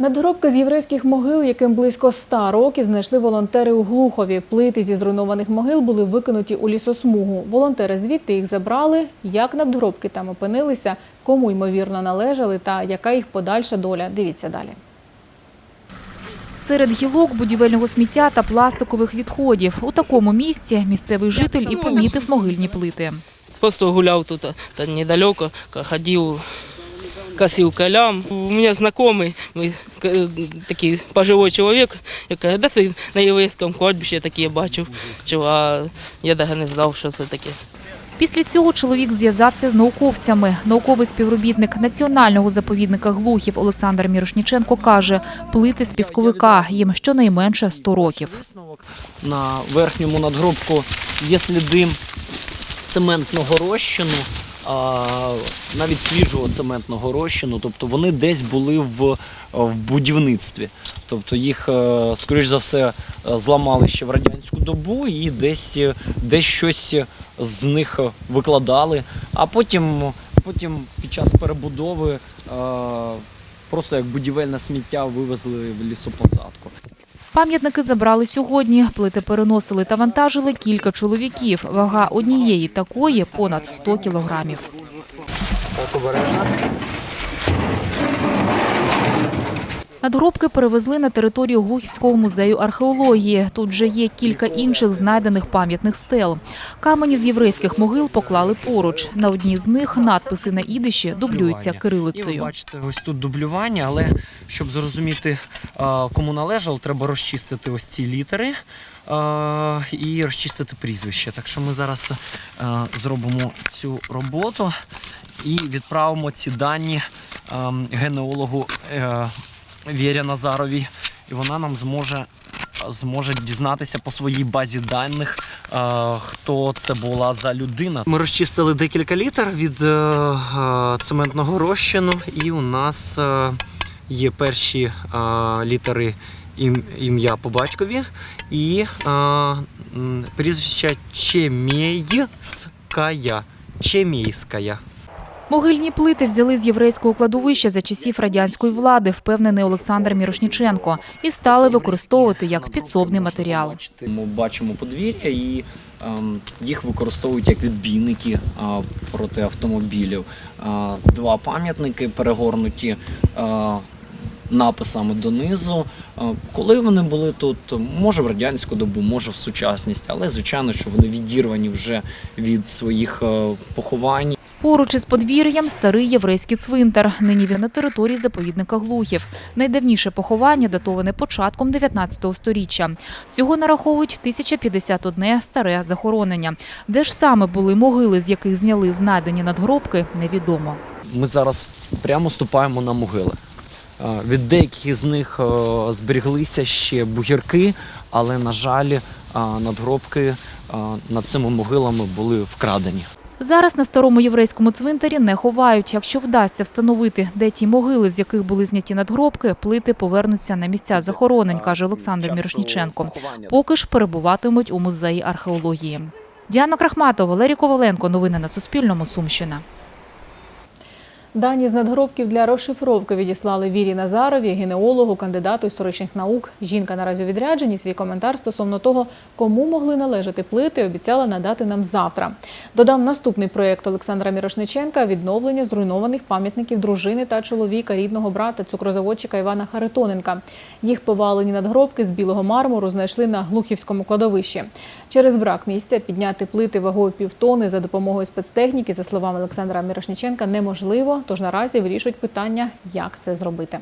Надгробки з єврейських могил, яким близько ста років, знайшли волонтери у Глухові. Плити зі зруйнованих могил були викинуті у лісосмугу. Волонтери звідти їх забрали. Як надгробки там опинилися, кому ймовірно належали та яка їх подальша доля. Дивіться далі. Серед гілок, будівельного сміття та пластикових відходів. У такому місці місцевий житель і помітив могильні плити. Просто гуляв тут та недалеко, ходив, косив колям. У мене знайомий, ми, такий пожилой чоловік, я кажу, де ти на єврейському кладбищі таке бачив, Чого, а я навіть не знав, що це таке. Після цього чоловік зв'язався з науковцями. Науковий співробітник національного заповідника Глухів Олександр Мірошніченко каже, плити з пісковика їм щонайменше 100 років. На верхньому надгробку є сліди цементного розчину, навіть свіжого цементного розчину, тобто вони десь були в, в будівництві. Тобто їх, е, скоріш за все, зламали ще в радянську добу і десь, десь щось з них викладали, а потім, потім під час перебудови е, просто як будівельне сміття вивезли в лісопосадку. Пам'ятники забрали сьогодні. Плити переносили та вантажили кілька чоловіків. Вага однієї такої понад 100 кілограмів. Надгробки перевезли на територію Глухівського музею археології. Тут вже є кілька інших знайдених пам'ятних стел. Камені з єврейських могил поклали поруч. На одній з них надписи на ідиші дублюються І ви кирилицею. бачите, ось тут дублювання, але щоб зрозуміти, кому належало, треба розчистити ось ці літери і розчистити прізвище. Так що ми зараз зробимо цю роботу і відправимо ці дані генеологу е, Вірі Назаровій, і вона нам зможе. Зможе дізнатися по своїй базі даних, е, хто це була за людина. Ми розчистили декілька літер від е, е, цементного розчину, і у нас є перші літери ім'я по батькові і прізвище Чемейская. Чемейская. Могильні плити взяли з єврейського кладовища за часів радянської влади, впевнений Олександр Мірошніченко, і стали використовувати як підсобний матеріал. Ми бачимо подвір'я і ем, їх використовують як відбійники проти автомобілів. Два пам'ятники перегорнуті написами донизу. Коли вони були тут, може в радянську добу, може в сучасність, але звичайно, що вони відірвані вже від своїх е, поховань. Поруч із подвір'ям старий єврейський цвинтар. Нині він на території заповідника Глухів. Найдавніше поховання датоване початком 19 століття. Всього нараховують 1051 старе захоронення. Де ж саме були могили, з яких зняли знайдені надгробки, невідомо. Ми зараз прямо ступаємо на могили. Е, Від деяких з них е, зберіглися ще бугірки, але, на жаль, е, надгробки над цими могилами були вкрадені. Зараз на старому єврейському цвинтарі не ховають. Якщо вдасться встановити, де ті могили, з яких були зняті надгробки, плити повернуться на місця захоронень, каже Олександр Мірошніченко. Поки ж перебуватимуть у музеї археології. Діана Крахматова, Валерій Коваленко. Новини на Суспільному. Сумщина. Дані з надгробків для розшифровки відіслали Вірі Назарові, генеологу, кандидату історичних наук. Жінка наразі у відрядженні. Свій коментар стосовно того, кому могли належати плити, обіцяла надати нам завтра. Додам наступний проєкт Олександра Мірошниченка відновлення зруйнованих пам'ятників дружини та чоловіка рідного брата цукрозаводчика Івана Харитоненка. Їх повалені надгробки з білого мармуру знайшли на Глухівському кладовищі. Через брак місця підняти плити вагою півтони за допомогою спецтехніки, за словами Олександра Мірошниченка, неможливо. Тож наразі вирішують питання, як це зробити.